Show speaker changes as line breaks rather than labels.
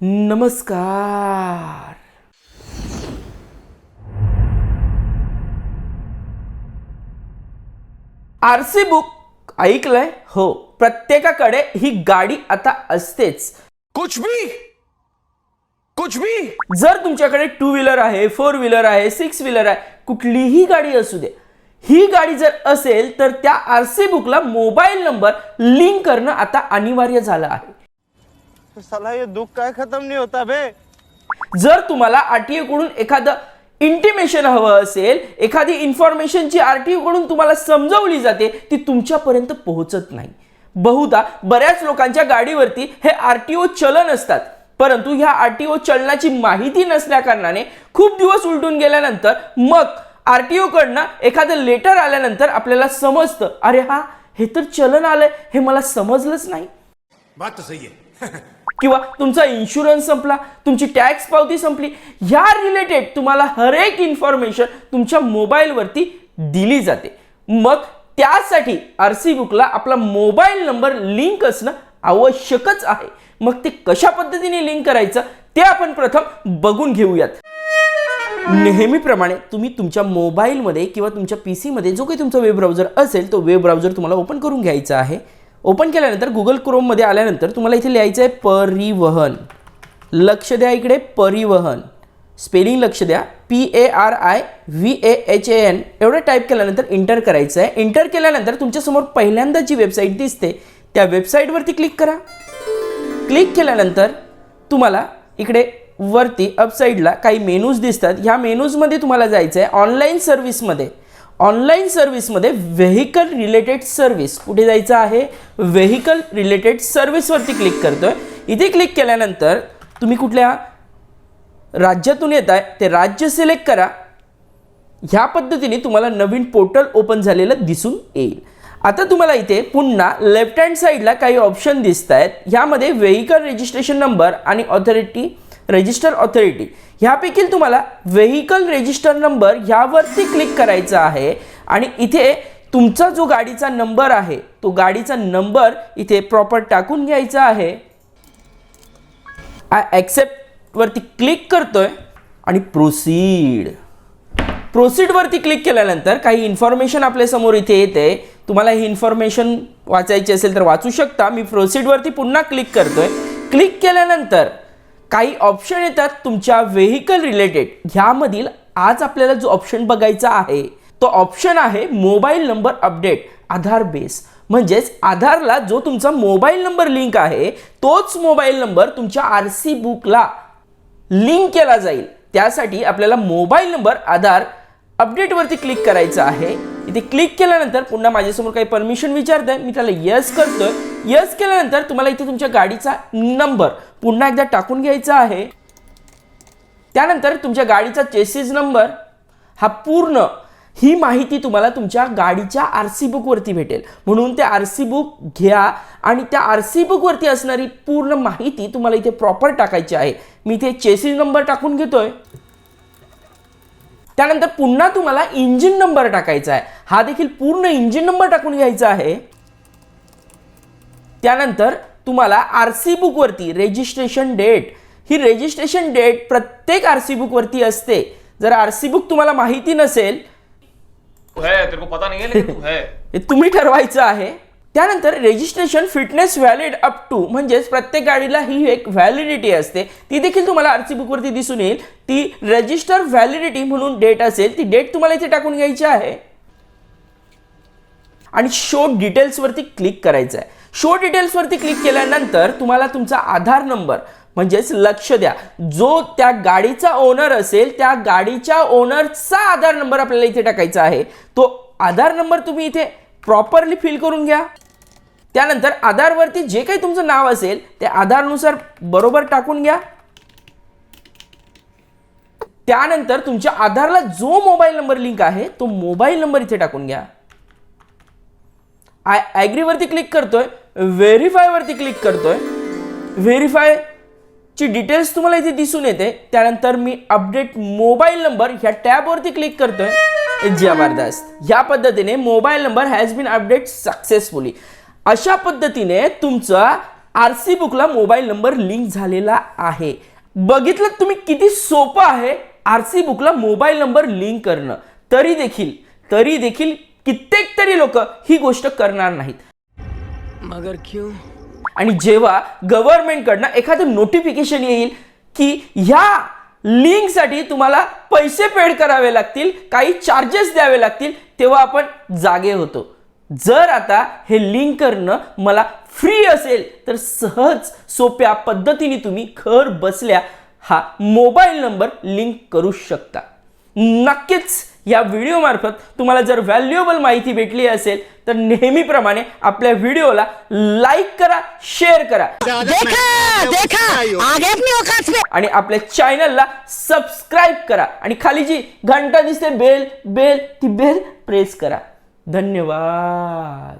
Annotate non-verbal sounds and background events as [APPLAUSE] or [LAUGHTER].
नमस्कार. R C book ऐकलंय? हो. प्रत्येकाकडे ही गाडी आता असतेच.
कुछ भी! कुछ भी!
जर तुमच्याकडे टू व्हीलर आहे फोर व्हीलर आहे सिक्स व्हीलर आहे कुठलीही गाडी असू दे. ही गाडी जर असेल तर त्या आर सी बुकला मोबाईल नंबर लिंक करणं आता अनिवार्य झालं आहे.
साला ये दुख काय खत्म नहीं होता बे
जर तुम्हाला आरटीओ कडून एखादं इंटिमेशन हवं असेल एखादी इन्फॉर्मेशनची आरटीओ कडून तुम्हाला समजवली जाते ती तुमच्यापर्यंत पोहोचत नाही. बहुधा बऱ्याच लोकांच्या गाडीवरती हे आरटीओ चलन असतात. परंतु ह्या आरटीओ चलनाची माहिती नसल्या कारणाने खूप दिवस उलटून गेल्यानंतर मग आरटीओ कडनं एखादं लेटर आल्यानंतर आपल्याला समजतं अरे हा हे तर चलन आलंय हे मला समजलंच नाही.
बात सही है [LAUGHS]
किंवा तुमचा इन्शुरन्स संपला तुमची टॅक्स पावती संपली ह्या रिलेटेड तुम्हाला हर एक इन्फॉर्मेशन तुमच्या मोबाईलवरती दिली जाते. मग त्यासाठी आर सी बुकला आपला मोबाईल नंबर लिंक असणं आवश्यकच आहे. मग ते कशा पद्धतीने लिंक करायचं ते आपण प्रथम बघून घेऊयात. नेहमीप्रमाणे तुम्ही तुमच्या मोबाईलमध्ये किंवा तुमच्या पी सीमध्ये जो काही तुमचा वेब ब्राउझर असेल तो वेब ब्राउझर तुम्हाला ओपन करून घ्यायचा आहे. ओपन केल्यानंतर गुगल क्रोममध्ये आल्यानंतर तुम्हाला इथे लिहायचं आहे परिवहन. लक्ष द्या इकडे परिवहन. स्पेलिंग लक्ष द्या. P A R I V A H A N एवढं टाईप केल्यानंतर इंटर करायचं आहे. इंटर केल्यानंतर तुमच्यासमोर पहिल्यांदा जी वेबसाईट दिसते त्या वेबसाईटवरती क्लिक करा. क्लिक केल्यानंतर तुम्हाला इकडे वरती अपसाईडला काही मेनूज दिसतात. ह्या मेनूजमध्ये तुम्हाला जायचं आहे ऑनलाईन सर्व्हिसमध्ये ऑनलाईन सर्व्हिसमध्ये व्हेकल रिलेटेड सर्व्हिस. कुठे जायचं आहे? व्हेकल रिलेटेड सर्व्हिसवरती क्लिक करतो आहे इथे क्लिक केल्यानंतर तुम्ही कुठल्या राज्यातून येत आहे ते राज्य सिलेक्ट करा. ह्या पद्धतीने तुम्हाला नवीन पोर्टल ओपन झालेलं दिसून येईल. आता तुम्हाला इथे पुन्हा लेफ्ट हँड साईडला काही ऑप्शन दिसत आहेत ह्यामध्ये व्हेकल रजिस्ट्रेशन नंबर आणि ऑथॉरिटी रजिस्टर ऑथॉरिटी ह्यापैकी तुम्हाला व्हेकल रजिस्टर नंबर ह्यावरती क्लिक करायचं आहे आणि इथे तुमचा जो गाडीचा नंबर आहे तो गाडीचा नंबर इथे प्रॉपर टाकून घ्यायचा आहे. आय ॲक्सेप्टवरती क्लिक करतोय आणि प्रोसीड प्रोसीडवरती क्लिक केल्यानंतर काही इन्फॉर्मेशन आपल्यासमोर इथे येते. तुम्हाला ही इन्फॉर्मेशन वाचायची असेल तर वाचू शकता. मी प्रोसीडवरती पुन्हा क्लिक करतोय. क्लिक केल्यानंतर काही ऑप्शन येतात तुमच्या व्हेकल रिलेटेड ह्यामधील आज आपल्याला जो ऑप्शन बघायचा आहे तो ऑप्शन आहे mobile number update Aadhaar base म्हणजेच आधारला जो तुमचा मोबाईल नंबर लिंक आहे तोच मोबाईल नंबर तुमच्या आर सी बुकला लिंक केला जाईल. त्यासाठी आपल्याला मोबाईल नंबर आधार अपडेटवरती क्लिक करायचं आहे. इथे क्लिक केल्यानंतर पुन्हा माझ्यासमोर काही परमिशन विचारतंय. मी त्याला यस करतोय. यस केल्यानंतर तुम्हाला इथे तुमच्या गाडीचा नंबर पुन्हा एकदा टाकून घ्यायचा आहे. त्यानंतर तुमच्या गाडीचा चेसिस नंबर हा पूर्ण ही माहिती तुम्हाला तुमच्या गाडीच्या आर सी बुकवरती भेटेल. म्हणून ते आर सी बुक घ्या आणि त्या आर सी बुकवरती असणारी पूर्ण माहिती तुम्हाला इथे प्रॉपर टाकायची आहे. मी इथे चेसिस नंबर टाकून घेतोय. त्यानंतर पुन्हा तुम्हाला इंजिन नंबर टाकायचा आहे. हा देखील पूर्ण इंजिन नंबर टाकून घ्यायचा आहे. त्यानंतर तुम्हाला आर सी बुकवरती रेजिस्ट्रेशन डेट ही रेजिस्ट्रेशन डेट प्रत्येक आर सी बुकवरती असते. जर आर सी बुक तुम्हाला माहिती नसेल
तू है तेरे को पता नहीं है लेकिन तू है. [LAUGHS]
हे तुम्ही ठरवायचं आहे. त्यानंतर registration fitness valid up to म्हणजेच प्रत्येक गाडीला ही एक व्हॅलिडिटी असते. ती देखील तुम्हाला आर सी बुकवरती दिसून येईल. ती रजिस्टर व्हॅलिडिटी म्हणून डेट असेल ती डेट तुम्हाला इथे टाकून घ्यायची आहे. आणि शो डिटेल्सवरती क्लिक करायचं आहे शो डिटेल्सवरती क्लिक केल्यानंतर तुम्हाला तुमचा आधार नंबर म्हणजेच लक्ष द्या. जो त्या गाडीचा ओनर असेल त्या गाडीच्या ओनरचा आधार नंबर आपल्याला इथे टाकायचा आहे. तो आधार नंबर तुम्ही इथे प्रॉपरली फिल करून घ्या. त्यानंतर आधारवरती जे काही तुमचं नाव असेल ते आधारनुसार बरोबर टाकून घ्या. त्यानंतर तुमच्या आधारला जो मोबाईल नंबर लिंक आहे तो मोबाईल नंबर इथे टाकून घ्या. आय ॲग्रीवरती क्लिक करतोय व्हेरीफायवरती क्लिक करतोय. व्हेरीफाय ची डिटेल्स तुम्हाला इथे दिसून येते. त्यानंतर मी अपडेट मोबाईल नंबर ह्या टॅबवरती क्लिक करतोय. जबरदस्त ह्या पद्धतीने mobile number has been update successfully अशा पद्धतीने तुमचा आर सी बुकला मोबाईल नंबर लिंक झालेला आहे. बघितलं तुम्ही किती सोपं आहे आर सी बुकला मोबाईल नंबर लिंक करणं. तरी देखील तरी देखील कित्येक तरी लोक ही गोष्ट करणार नाहीत.
मगर क्यों?
आणि जेव्हा गव्हर्नमेंटकडनं एखादं नोटिफिकेशन येईल की ह्या लिंकसाठी तुम्हाला पैसे पेड करावे लागतील काही चार्जेस द्यावे लागतील तेव्हा आपण जागे होतो. जर आता हे लिंक करणं मला फ्री असेल तर सहज सोप्या पद्धतीने तुम्ही घर बसल्या हा मोबाईल नंबर लिंक करू शकता. नक्कीच या व्हिडिओमार्फत तुम्हाला जर व्हॅल्युएबल माहिती भेटली असेल तर नेहमीप्रमाणे आपल्या व्हिडिओला लाईक करा शेअर करा.
देखा देखा आगे अपनी औकात पे.
आणि आपल्या चॅनलला सबस्क्राईब करा. आणि खाली जी घंटा दिसते बेल बेल ती बेल प्रेस करा. धन्यवाद.